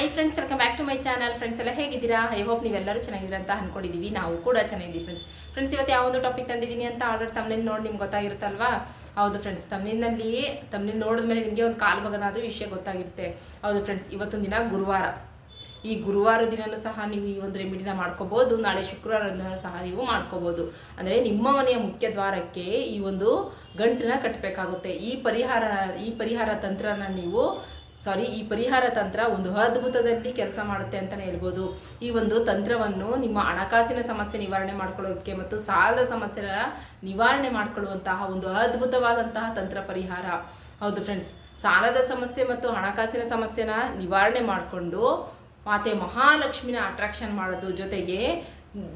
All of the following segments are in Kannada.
Hi friends welcome back to my channel friends ಎಲ್ಲ ಹೇಗಿದ್ದೀರಾ? ಐ ಹೋಪ್ ನೀವೆಲ್ಲರೂ ಚೆನ್ನಾಗಿದ್ದೀರಾ ಅಂತ ಅನ್ಕೊಂಡಿದ್ದೀವಿ ನಾವು ಕೂಡ ಚೆನ್ನಾಗಿದ್ದೀವಿ ಫ್ರೆಂಡ್ಸ್ ಫ್ರೆಂಡ್ಸ್ ಇವತ್ತು ಯಾವೊಂದು ಟಾಪಿಕ್ ತಂದಿದ್ದೀನಿ ಅಂತ ಆರ್ಡರ್ ತಮ್ಮನೇಲಿ ನೋಡಿ ನಿಮ್ಗೆ ಗೊತ್ತಾಗಿರುತ್ತಲ್ವಾ? ಹೌದು ಫ್ರೆಂಡ್ಸ್ ತಮ್ಮನಿನಲ್ಲಿ ನೋಡಿದ ನೋಡಿದ್ಮೇಲೆ ನಿಮಗೆ ಒಂದು ಕಾಲು ಭಾಗನಾದರೂ ವಿಷಯ ಗೊತ್ತಾಗಿರುತ್ತೆ. ಹೌದು ಫ್ರೆಂಡ್ಸ್ ಇವತ್ತೊಂದು ದಿನ ಗುರುವಾರ. ಈ ಗುರುವಾರ ದಿನನೂ ಸಹ ನೀವು ಈ ಒಂದು ರೆಮಿಡಿನ ಮಾಡ್ಕೋಬೋದು. ನಾಳೆ ಶುಕ್ರವಾರ ಸಹ ನೀವು ಮಾಡ್ಕೋಬೋದು. ಅಂದರೆ ನಿಮ್ಮ ಮನೆಯ ಮುಖ್ಯ ದ್ವಾರಕ್ಕೆ ಈ ಒಂದು ಗಂಟನ್ನ ಕಟ್ಟಬೇಕಾಗುತ್ತೆ ಈ ಪರಿಹಾರ ಈ ಪರಿಹಾರ ತಂತ್ರನ ನೀವು ಸಾರಿ, ಈ ಪರಿಹಾರ ತಂತ್ರ ಒಂದು ಅದ್ಭುತದಲ್ಲಿ ಕೆಲಸ ಮಾಡುತ್ತೆ ಅಂತಲೇ ಹೇಳ್ಬೋದು. ಈ ಒಂದು ತಂತ್ರವನ್ನು ನಿಮ್ಮ ಹಣಕಾಸಿನ ಸಮಸ್ಯೆ ನಿವಾರಣೆ ಮಾಡ್ಕೊಳ್ಳೋದಕ್ಕೆ ಮತ್ತು ಸಾಲದ ಸಮಸ್ಯೆನ ನಿವಾರಣೆ ಮಾಡ್ಕೊಳ್ಳುವಂತಹ ಒಂದು ಅದ್ಭುತವಾದಂತಹ ತಂತ್ರ ಪರಿಹಾರ. ಹೌದು ಫ್ರೆಂಡ್ಸ್ ಸಾಲದ ಸಮಸ್ಯೆ ಮತ್ತು ಹಣಕಾಸಿನ ಸಮಸ್ಯೆನ ನಿವಾರಣೆ ಮಾಡಿಕೊಂಡು ಮಾತೆ ಮಹಾಲಕ್ಷ್ಮಿನ ಅಟ್ರಾಕ್ಷನ್ ಮಾಡೋದು ಜೊತೆಗೆ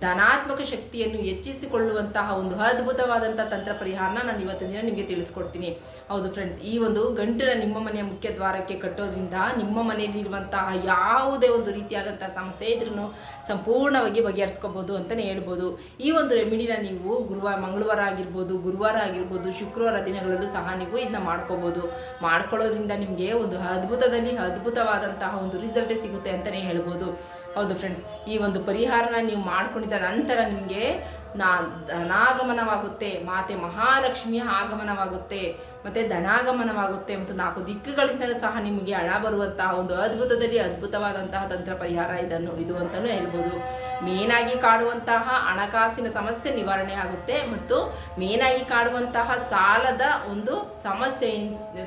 ಧನಾತ್ಮಕ ಶಕ್ತಿಯನ್ನು ಹೆಚ್ಚಿಸಿಕೊಳ್ಳುವಂತಹ ಒಂದು ಅದ್ಭುತವಾದಂಥ ತಂತ್ರ ಪರಿಹಾರನ ನಾನು ಇವತ್ತಿನ ದಿನ ನಿಮಗೆ ತಿಳಿಸ್ಕೊಡ್ತೀನಿ. ಹೌದು ಫ್ರೆಂಡ್ಸ್ ಈ ಒಂದು ಗಂಟಿನ ನಿಮ್ಮ ಮನೆಯ ಮುಖ್ಯ ದ್ವಾರಕ್ಕೆ ಕಟ್ಟೋದ್ರಿಂದ ನಿಮ್ಮ ಮನೆಯಲ್ಲಿರುವಂತಹ ಯಾವುದೇ ಒಂದು ರೀತಿಯಾದಂಥ ಸಮಸ್ಯೆ ಇದ್ರೂ ಸಂಪೂರ್ಣವಾಗಿ ಬಗೆಹರಿಸ್ಕೋಬೋದು ಅಂತಲೇ ಹೇಳ್ಬೋದು. ಈ ಒಂದು ರೆಮಿಡಿನ ನೀವು ಗುರುವಾರ, ಮಂಗಳವಾರ ಆಗಿರ್ಬೋದು, ಗುರುವಾರ ಆಗಿರ್ಬೋದು, ಶುಕ್ರವಾರ ದಿನಗಳಲ್ಲೂ ಸಹ ನೀವು ಇದನ್ನ ಮಾಡ್ಕೋಬೋದು. ಮಾಡ್ಕೊಳ್ಳೋದ್ರಿಂದ ನಿಮಗೆ ಒಂದು ಅದ್ಭುತದಲ್ಲಿ ಅದ್ಭುತವಾದಂತಹ ಒಂದು ರಿಸಲ್ಟೇ ಸಿಗುತ್ತೆ ಅಂತಲೇ ಹೇಳ್ಬೋದು. ಹೌದು ಫ್ರೆಂಡ್ಸ್ ಈ ಒಂದು ಪರಿಹಾರನ ನೀವು ಮಾಡ್ಕೊಂಡಿದ್ದ ನಂತರ ನಿಮಗೆ ನಾ, ಧನಾಗಮನವಾಗುತ್ತೆ, ಮಾತೆ ಮಹಾಲಕ್ಷ್ಮಿಯ ಆಗಮನವಾಗುತ್ತೆ, ಮತ್ತು ಧನಾಗಮನವಾಗುತ್ತೆ ಮತ್ತು ನಾಲ್ಕು ದಿಕ್ಕುಗಳಿಂದಲೂ ಸಹ ನಿಮಗೆ ಹಣ ಬರುವಂತಹ ಒಂದು ಅದ್ಭುತದಲ್ಲಿ ಅದ್ಭುತವಾದಂತಹ ತಂತ್ರ ಪರಿಹಾರ ಇದನ್ನು, ಇದು ಅಂತಲೂ ಹೇಳ್ಬೋದು. ಮೇನಾಗಿ ಕಾಡುವಂತಹ ಹಣಕಾಸಿನ ಸಮಸ್ಯೆ ನಿವಾರಣೆ ಆಗುತ್ತೆ ಮತ್ತು ಮೇನಾಗಿ ಕಾಡುವಂತಹ ಸಾಲದ ಒಂದು ಸಮಸ್ಯೆ,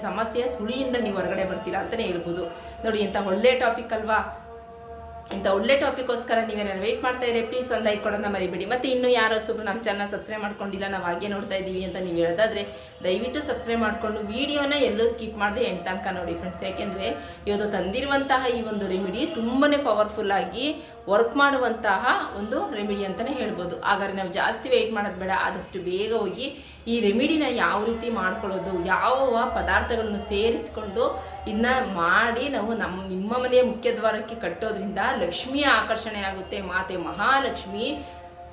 ಸಮಸ್ಯೆಯ ಸುಳಿಯಿಂದ ನೀವು ಹೊರಗಡೆ ಬರ್ತೀರಾ ಅಂತಲೇ ಹೇಳ್ಬೋದು. ನೋಡಿ, ಎಂಥ ಒಳ್ಳೆಯ ಟಾಪಿಕ್ ಅಲ್ವಾ? ಇಂಥ ಒಳ್ಳೆ ಟಾಪಿಕ್ಗೋಸ್ಕರ ನೀವೇನಾದ್ರು ವೆಯ್ಟ್ ಮಾಡ್ತಾ ಇದ್ರೆ ಪ್ಲೀಸ್ ಒಂದು ಲೈಕ್ ಕೊಡೋದನ್ನ ಮರಿಬೇಡಿ. ಮತ್ತು ಇನ್ನೂ ಯಾರೋ ಹೊಸಬ್ರು ನಮ್ಮ ಚಾನಲ್ ಸಬ್ಸ್ಕ್ರೈಬ್ ಮಾಡ್ಕೊಂಡಿಲ್ಲ, ನಾವು ಹಾಗೆ ನೋಡ್ತಾ ಇದ್ದೀವಿ ಅಂತ ನೀವು ಹೇಳೋದಾದ್ರೆ, ದಯವಿಟ್ಟು ಸಬ್ಸ್ಕ್ರೈಬ್ ಮಾಡಿಕೊಂಡು ವೀಡಿಯೋನ ಎಲ್ಲೂ ಸ್ಕಿಪ್ ಮಾಡಿದೆ ಎಂಟು ತನಕ ನೋಡಿ ಫ್ರೆಂಡ್ಸ್ ಯಾಕೆಂದರೆ ಇವತ್ತು ತಂದಿರುವಂತಹ ಈ ಒಂದು ರೆಮಿಡಿ ತುಂಬಾ ಪವರ್ಫುಲ್ಲಾಗಿ ವರ್ಕ್ ಮಾಡುವಂತಹ ಒಂದು ರೆಮಿಡಿ ಅಂತಲೇ ಹೇಳ್ಬೋದು. ಹಾಗಾದ್ರೆ ನಾವು ಜಾಸ್ತಿ ವೆಯ್ಟ್ ಮಾಡೋದು ಬೇಡ, ಆದಷ್ಟು ಬೇಗ ಹೋಗಿ ಈ ರೆಮಿಡಿನ ಯಾವ ರೀತಿ ಮಾಡ್ಕೊಳ್ಳೋದು, ಯಾವ ಪದಾರ್ಥಗಳನ್ನು ಸೇರಿಸಿಕೊಂಡು ಇದನ್ನ ಮಾಡಿ ನಾವು ನಮ್ಮ ನಿಮ್ಮ ಮನೆಯ ಮುಖ್ಯ ದ್ವಾರಕ್ಕೆ ಕಟ್ಟೋದ್ರಿಂದ ಲಕ್ಷ್ಮಿಯ ಆಕರ್ಷಣೆ ಆಗುತ್ತೆ, ಮಾತೆ ಮಹಾಲಕ್ಷ್ಮಿ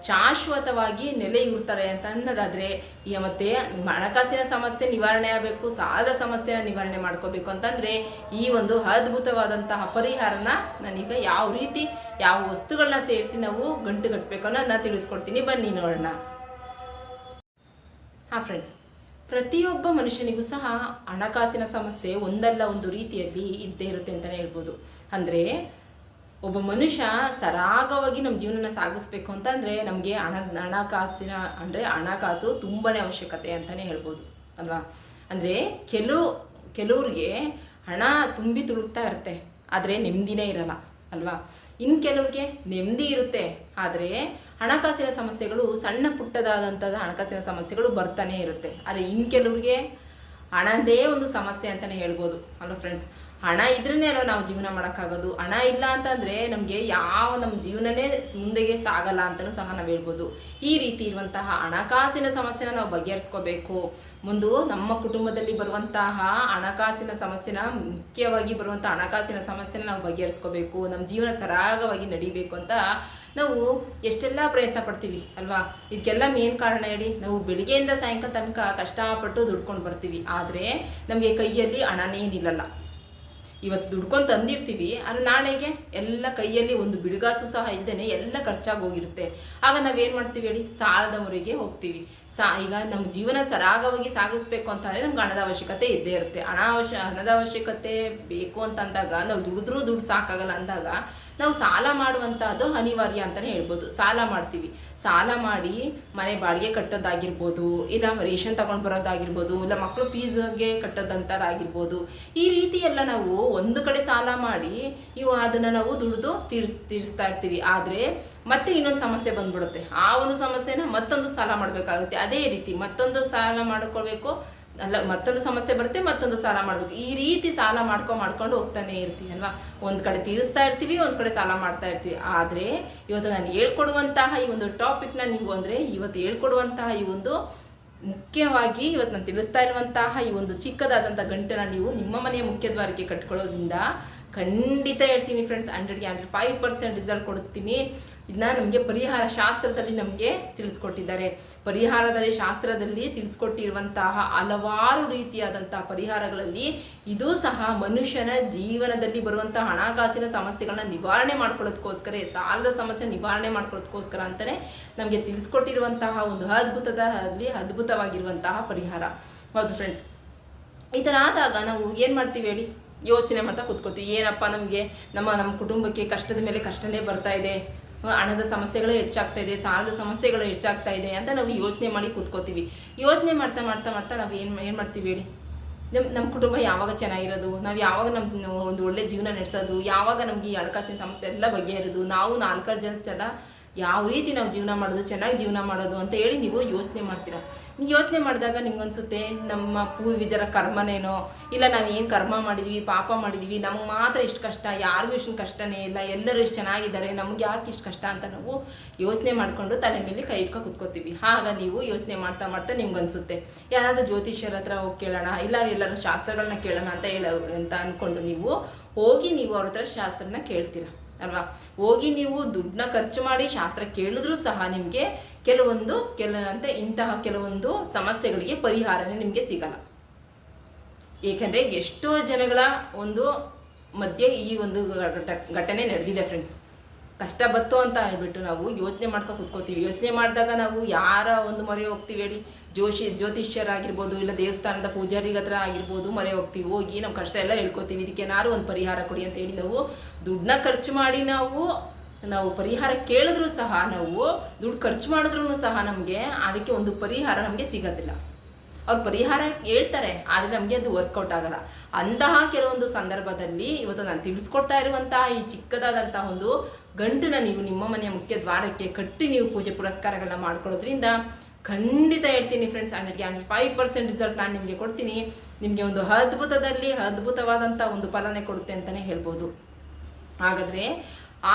ಶಾಶ್ವತವಾಗಿ ನೆಲೆಯೂರ್ತಾರೆ ಅಂತ ಅನ್ನೋದಾದರೆ ಮತ್ತೆ ಹಣಕಾಸಿನ ಸಮಸ್ಯೆ ನಿವಾರಣೆ ಆಗಬೇಕು, ಸಾಲದ ಸಮಸ್ಯೆನ ನಿವಾರಣೆ ಮಾಡ್ಕೋಬೇಕು ಅಂತಂದರೆ, ಈ ಒಂದು ಅದ್ಭುತವಾದಂತಹ ಪರಿಹಾರನ ನಾನೀಗ ಯಾವ ರೀತಿ, ಯಾವ ವಸ್ತುಗಳನ್ನ ಸೇರಿಸಿ ನಾವು ಗಂಟು ಕಟ್ಟಬೇಕು ಅನ್ನೋದನ್ನ ತಿಳಿಸ್ಕೊಡ್ತೀನಿ. ಬನ್ನಿ ನೋಡೋಣ. ಹಾಂ ಫ್ರೆಂಡ್ಸ್ ಪ್ರತಿಯೊಬ್ಬ ಮನುಷ್ಯನಿಗೂ ಸಹ ಹಣಕಾಸಿನ ಸಮಸ್ಯೆ ಒಂದಲ್ಲ ಒಂದು ರೀತಿಯಲ್ಲಿ ಇದ್ದೇ ಇರುತ್ತೆ ಅಂತಲೇ ಹೇಳ್ಬೋದು. ಅಂದರೆ ಒಬ್ಬ ಮನುಷ್ಯ ಸರಾಗವಾಗಿ ನಮ್ಮ ಜೀವನನ ಸಾಗಿಸ್ಬೇಕು ಅಂತಂದರೆ ನಮಗೆ ಹಣ, ಹಣಕಾಸಿನ, ಅಂದರೆ ಹಣಕಾಸು ತುಂಬಾ ಅವಶ್ಯಕತೆ ಅಂತಲೇ ಹೇಳ್ಬೋದು. ಅಲ್ವಾ? ಅಂದರೆ ಕೆಲವು, ಕೆಲವ್ರಿಗೆ ಹಣ ತುಂಬಿ ತುಳುಕ್ತಾ ಇರುತ್ತೆ. ಆದರೆ ನೆಮ್ಮದಿನೇ ಇರಲ್ಲ. ಅಲ್ವಾ? ಇನ್ನು ಕೆಲವರಿಗೆ ನೆಮ್ಮದಿ ಇರುತ್ತೆ. ಆದರೆ ಹಣಕಾಸಿನ ಸಮಸ್ಯೆಗಳು ಸಣ್ಣ ಪುಟ್ಟದಾದಂಥದ್ದು ಹಣಕಾಸಿನ ಸಮಸ್ಯೆಗಳು ಬರ್ತಾನೆ ಇರುತ್ತೆ. ಆದರೆ ಇನ್ನು ಕೆಲವರಿಗೆ ಹಣದೇ ಒಂದು ಸಮಸ್ಯೆ ಅಂತಲೇ ಹೇಳ್ಬೋದು. ಅಲ್ವಾ ಫ್ರೆಂಡ್ಸ್ ಹಣ ಇದ್ರೇ ನಾವು ಜೀವನ ಮಾಡೋಕ್ಕಾಗೋದು? ಹಣ ಇಲ್ಲ ಅಂತಂದರೆ ನಮಗೆ ಯಾವ ನಮ್ಮ ಜೀವನನೇ ಮುಂದೆಗೆ ಸಾಗಲ್ಲ ಅಂತಲೂ ಸಹ ನಾವು ಹೇಳ್ಬೋದು. ಈ ರೀತಿ ಇರುವಂತಹ ಹಣಕಾಸಿನ ಸಮಸ್ಯೆನ ನಾವು ಬಗೆಹರಿಸ್ಕೋಬೇಕು. ಮುಂದು ನಮ್ಮ ಕುಟುಂಬದಲ್ಲಿ ಬರುವಂತಹ ಹಣಕಾಸಿನ ಸಮಸ್ಯೆನ, ಮುಖ್ಯವಾಗಿ ಬರುವಂಥ ಹಣಕಾಸಿನ ಸಮಸ್ಯೆನ ನಾವು ಬಗೆಹರಿಸ್ಕೋಬೇಕು. ನಮ್ಮ ಜೀವನ ಸರಾಗವಾಗಿ ನಡಿಬೇಕು ಅಂತ ನಾವು ಎಷ್ಟೆಲ್ಲ ಪ್ರಯತ್ನ ಪಡ್ತೀವಿ ಅಲ್ವಾ? ಇದಕ್ಕೆಲ್ಲ ಮೇನ್ ಕಾರಣ ಹೇಳಿ, ನಾವು ಬೆಳಿಗ್ಗೆಯಿಂದ ಸಾಯಂಕಾಲ ತನಕ ಕಷ್ಟಪಟ್ಟು ದುಡ್ಕೊಂಡು ಬರ್ತೀವಿ. ಆದರೆ ನಮಗೆ ಕೈಯಲ್ಲಿ ಹಣನೇ ನಿಲ್ಲಲ್ಲ ಇವತ್ತು ದುಡ್ಕೊಂಡು ತಂದಿರ್ತೀವಿ ಅದು ನಾಳೆಗೆ ಎಲ್ಲ ಕೈಯಲ್ಲಿ ಒಂದು ಬಿಡುಗಾಸು ಸಹ ಇಲ್ಲದೇ ಎಲ್ಲ ಖರ್ಚಾಗಿ ಹೋಗಿರುತ್ತೆ. ಆಗ ನಾವೇನು ಮಾಡ್ತೀವಿ ಹೇಳಿ, ಸಾಲದ ಮೊರೆಗೆ ಹೋಗ್ತೀವಿ. ಸಾ, ಈಗ ನಮ್ಮ ಜೀವನ ಸರಾಗವಾಗಿ ಸಾಗಿಸ್ಬೇಕು ಅಂತಂದರೆ ನಮ್ಗೆ ಹಣದ ಅವಶ್ಯಕತೆ ಇದ್ದೇ ಇರುತ್ತೆ. ಹಣ ಅವಶ್ಯ ಹಣದ ಅವಶ್ಯಕತೆ ಬೇಕು ಅಂತ ಅಂದಾಗ, ನಾವು ದುಡಿದ್ರೂ ದುಡ್ಡು ಸಾಕಾಗಲ್ಲ ಅಂದಾಗ, ನಾವು ಸಾಲ ಮಾಡುವಂಥದ್ದು ಅನಿವಾರ್ಯ ಅಂತಲೇ ಹೇಳ್ಬೋದು. ಸಾಲ ಮಾಡ್ತೀವಿ. ಸಾಲ ಮಾಡಿ ಮನೆ ಬಾಡಿಗೆ ಕಟ್ಟೋದಾಗಿರ್ಬೋದು, ಇಲ್ಲ ರೇಷನ್ ತಗೊಂಡು ಬರೋದಾಗಿರ್ಬೋದು, ಇಲ್ಲ ಮಕ್ಕಳು ಫೀಸ್ಗೆ ಕಟ್ಟೋದಂಥದ್ದಾಗಿರ್ಬೋದು ಈ ರೀತಿ ಎಲ್ಲ ನಾವು ಒಂದು ಕಡೆ ಸಾಲ ಮಾಡಿ, ಇವು ಅದನ್ನು ನಾವು ದುಡಿದು ತೀರ್ಸ್, ತೀರಿಸ್ತಾ ಇರ್ತೀವಿ. ಆದರೆ ಮತ್ತೆ ಇನ್ನೊಂದು ಸಮಸ್ಯೆ ಬಂದ್ಬಿಡುತ್ತೆ. ಆ ಒಂದು ಸಮಸ್ಯೆನ ಮತ್ತೊಂದು ಸಾಲ ಮಾಡಬೇಕಾಗುತ್ತೆ. ಅದೇ ರೀತಿ ಮತ್ತೊಂದು ಸಾಲ ಮಾಡ್ಕೊಳ್ಬೇಕು. ಅಲ್ಲ, ಮತ್ತೊಂದು ಸಮಸ್ಯೆ ಬರುತ್ತೆ, ಮತ್ತೊಂದು ಸಾಲ ಮಾಡಬೇಕು. ಈ ರೀತಿ ಸಾಲ ಮಾಡ್ಕೊಂಡು ಮಾಡ್ಕೊಂಡು ಹೋಗ್ತಾನೆ ಇರ್ತೀವಿ, ಅಲ್ವಾ? ಒಂದು ಕಡೆ ತೀರಿಸ್ತಾ ಇರ್ತೀವಿ, ಒಂದು ಕಡೆ ಸಾಲ ಮಾಡ್ತಾ ಇರ್ತೀವಿ. ಆದರೆ, ಇವತ್ತು ನಾನು ಹೇಳ್ಕೊಡುವಂತಹ ಈ ಒಂದು ಟಾಪಿಕ್ನ ನೀವು ಅಂದರೆ ಇವತ್ತು ಹೇಳ್ಕೊಡುವಂತಹ ಈ ಒಂದು ಮುಖ್ಯವಾಗಿ ಇವತ್ತು ನಾನು ತಿಳಿಸ್ತಾ ಇರುವಂತಹ ಈ ಒಂದು ಚಿಕ್ಕದಾದಂಥ ಗಂಟನ ನೀವು ನಿಮ್ಮ ಮನೆಯ ಮುಖ್ಯ ದ್ವಾರಕ್ಕೆ ಕಟ್ಕೊಳ್ಳೋದ್ರಿಂದ ಖಂಡಿತ ಹೇಳ್ತೀನಿ ಫ್ರೆಂಡ್ಸ್ ಹಂಡ್ರೆಡ್ಗೆ ಹಂಡ್ರೆಡ್ ಫೈವ್ ಪರ್ಸೆಂಟ್ ರಿಸಲ್ಟ್ ಕೊಡ್ತೀನಿ. ಇದನ್ನ ನಮಗೆ ಪರಿಹಾರ ಶಾಸ್ತ್ರದಲ್ಲಿ ನಮಗೆ ತಿಳಿಸ್ಕೊಟ್ಟಿದ್ದಾರೆ. ಪರಿಹಾರದಲ್ಲಿ ಶಾಸ್ತ್ರದಲ್ಲಿ ತಿಳಿಸ್ಕೊಟ್ಟಿರುವಂತಹ ಹಲವಾರು ರೀತಿಯಾದಂತಹ ಪರಿಹಾರಗಳಲ್ಲಿ ಇದು ಸಹ ಮನುಷ್ಯನ ಜೀವನದಲ್ಲಿ ಬರುವಂತಹ ಹಣಕಾಸಿನ ಸಮಸ್ಯೆಗಳನ್ನ ನಿವಾರಣೆ ಮಾಡ್ಕೊಳ್ಳೋದಕ್ಕೋಸ್ಕರ ಸಾಲದ ಸಮಸ್ಯೆ ನಿವಾರಣೆ ಮಾಡ್ಕೊಳ್ಳೋದಕ್ಕೋಸ್ಕರ ಅಂತಲೇ ನಮಗೆ ತಿಳಿಸ್ಕೊಟ್ಟಿರುವಂತಹ ಒಂದು ಅದ್ಭುತದಲ್ಲಿ ಅದ್ಭುತವಾಗಿರುವಂತಹ ಪರಿಹಾರ. ಹೌದು ಫ್ರೆಂಡ್ಸ್ ಈ ಥರ ಆದಾಗ ನಾವು ಏನು ಮಾಡ್ತೀವಿ ಹೇಳಿ? ಯೋಚನೆ ಮಾಡ್ತಾ ಕೂತ್ಕೊಳ್ತೀವಿ. ಏನಪ್ಪ ನಮಗೆ? ನಮ್ಮ ನಮ್ಮ ಕುಟುಂಬಕ್ಕೆ ಕಷ್ಟದ ಮೇಲೆ ಕಷ್ಟನೇ ಬರ್ತಾ ಇದೆ. ಹಣದ ಸಮಸ್ಯೆಗಳು ಹೆಚ್ಚಾಗ್ತಾ ಇದೆ, ಸಾಲದ ಸಮಸ್ಯೆಗಳು ಹೆಚ್ಚಾಗ್ತಾ ಇದೆ ಅಂತ ನಾವು ಯೋಚನೆ ಮಾಡಿ ಕೂತ್ಕೋತೀವಿ. ಯೋಚನೆ ಮಾಡ್ತಾ ಮಾಡ್ತಾ ಮಾಡ್ತಾ ನಾವು ಏನು ಏನು ಮಾಡ್ತೀವಿ ಹೇಳಿ? ನಮ್ಮ ನಮ್ಮ ಕುಟುಂಬ ಯಾವಾಗ ಚೆನ್ನಾಗಿರೋದು? ನಾವು ಯಾವಾಗ ನಮ್ಮ ಒಂದು ಒಳ್ಳೆ ಜೀವನ ನಡೆಸೋದು? ಯಾವಾಗ ನಮಗೆ ಈ ಹಣಕಾಸಿನ ಸಮಸ್ಯೆ ಎಲ್ಲ ಬಗೆಹರಿದು ನಾವು ನಾಲ್ಕಾರು ಜನ ಜನ ಯಾವ ರೀತಿ ನಾವು ಜೀವನ ಮಾಡೋದು, ಚೆನ್ನಾಗಿ ಜೀವನ ಮಾಡೋದು ಅಂತ ಹೇಳಿ ನೀವು ಯೋಚನೆ ಮಾಡ್ತೀರಾ. ನೀವು ಯೋಚನೆ ಮಾಡಿದಾಗ ನಿಮ್ಗನ್ಸುತ್ತೆ, ನಮ್ಮ ಪೂರ್ವಿಜರ ಕರ್ಮನೇನೋ, ಇಲ್ಲ ನಾವು ಏನು ಕರ್ಮ ಮಾಡಿದ್ವಿ, ಪಾಪ ಮಾಡಿದ್ವಿ, ನಮಗೆ ಮಾತ್ರ ಇಷ್ಟು ಕಷ್ಟ, ಯಾರಿಗೂ ಇಷ್ಟು ಕಷ್ಟನೇ ಇಲ್ಲ, ಎಲ್ಲರೂ ಇಷ್ಟು ಚೆನ್ನಾಗಿದ್ದಾರೆ, ನಮ್ಗೆ ಯಾಕೆ ಇಷ್ಟು ಕಷ್ಟ ಅಂತ ನಾವು ಯೋಚನೆ ಮಾಡಿಕೊಂಡು ತಲೆ ಮೇಲೆ ಕೈ ಇಟ್ಕೊಂಡು ಕುತ್ಕೋತೀವಿ. ಆಗ ನೀವು ಯೋಚನೆ ಮಾಡ್ತಾ ಮಾಡ್ತಾ ನಿಮ್ಗೆ ಅನ್ಸುತ್ತೆ ಯಾರಾದರೂ ಜ್ಯೋತಿಷ್ಯರ ಹತ್ರ ಹೋಗಿ ಕೇಳೋಣ, ಇಲ್ಲ ಎಲ್ಲರೂ ಶಾಸ್ತ್ರಗಳನ್ನ ಕೇಳೋಣ ಅಂತ ಹೇಳ, ಅಂತ ಅಂದ್ಕೊಂಡು ನೀವು ಹೋಗಿ ನೀವು ಅವ್ರ ಹತ್ರ ಶಾಸ್ತ್ರನ ಕೇಳ್ತೀರಾ. ಅಲ್ವಾ? ಹೋಗಿ ನೀವು ದುಡ್ಡನ್ನ ಖರ್ಚು ಮಾಡಿ ಶಾಸ್ತ್ರ ಕೇಳಿದ್ರೂ ಸಹ ನಿಮಗೆ ಕೆಲವೊಂದು ಕೆಲ ಅಂತ ಇಂತಹ ಕೆಲವೊಂದು ಸಮಸ್ಯೆಗಳಿಗೆ ಪರಿಹಾರನೇ ನಿಮಗೆ ಸಿಗಲ್ಲ. ಏಕೆಂದರೆ ಎಷ್ಟೋ ಜನಗಳ ಒಂದು ಮಧ್ಯೆ ಈ ಒಂದು ಘಟ- ಘಟನೆ ನಡೆದಿದೆ ಫ್ರೆಂಡ್ಸ್ ಕಷ್ಟ ಬತ್ತು ಅಂತ ಹೇಳ್ಬಿಟ್ಟು ನಾವು ಯೋಚನೆ ಮಾಡ್ಕೊಂಡು ಕೂತ್ಕೋತೀವಿ. ಯೋಚನೆ ಮಾಡಿದಾಗ ನಾವು ಯಾರ ಒಂದು ಮೊರೆ ಹೋಗ್ತೀವಿ ಹೇಳಿ? ಜೋಶಿ ಜ್ಯೋತಿಷ್ಯರಾಗಿರ್ಬೋದು ಇಲ್ಲ ದೇವಸ್ಥಾನದ ಪೂಜಾರಿಗ ಹತ್ರ ಆಗಿರ್ಬೋದು ಮರೆ ಹೋಗ್ತೀವಿ, ಹೋಗಿ ನಮ್ಮ ಕಷ್ಟ ಎಲ್ಲ ಹೇಳ್ಕೊತೀವಿ ಇದಕ್ಕೇನಾದ್ರು ಒಂದು ಪರಿಹಾರ ಕೊಡಿ ಅಂತ ಹೇಳಿ ನಾವು ದುಡ್ಡನ್ನ ಖರ್ಚು ಮಾಡಿ ನಾವು ನಾವು ಪರಿಹಾರ ಕೇಳಿದ್ರೂ ಸಹ ನಾವು ದುಡ್ಡು ಖರ್ಚು ಮಾಡಿದ್ರೂ ಸಹ ನಮಗೆ ಅದಕ್ಕೆ ಒಂದು ಪರಿಹಾರ ನಮಗೆ ಸಿಗೋದಿಲ್ಲ. ಅವ್ರು ಪರಿಹಾರ ಹೇಳ್ತಾರೆ, ಆದರೆ ನಮಗೆ ಅದು ವರ್ಕೌಟ್ ಆಗಲ್ಲ. ಅಂತಹ ಕೆಲವೊಂದು ಸಂದರ್ಭದಲ್ಲಿ ಇವತ್ತು ನಾನು ತಿಳಿಸ್ಕೊಡ್ತಾ ಇರುವಂತಹ ಈ ಚಿಕ್ಕದಾದಂತಹ ಒಂದು ಗಂಟನ್ನ ನೀವು ನಿಮ್ಮ ಮನೆಯ ಮುಖ್ಯ ದ್ವಾರಕ್ಕೆ ಕಟ್ಟಿ ನೀವು ಪೂಜೆ ಪುರಸ್ಕಾರಗಳನ್ನ ಮಾಡ್ಕೊಳ್ಳೋದ್ರಿಂದ ಖಂಡಿತ ಹೇಳ್ತೀನಿ ಫ್ರೆಂಡ್ಸ್ ಹಂಡ್ರೆಡ್ಗೆ ಹಂಡ್ರೆಡ್ ಫೈವ್ ಪರ್ಸೆಂಟ್ ರಿಸಲ್ಟ್ ನಾನು ನಿಮಗೆ ಕೊಡ್ತೀನಿ. ನಿಮಗೆ ಒಂದು ಅದ್ಭುತದಲ್ಲಿ ಅದ್ಭುತವಾದಂಥ ಒಂದು ಫಲನೆ ಕೊಡುತ್ತೆ ಅಂತಲೇ ಹೇಳ್ಬೋದು. ಹಾಗಾದರೆ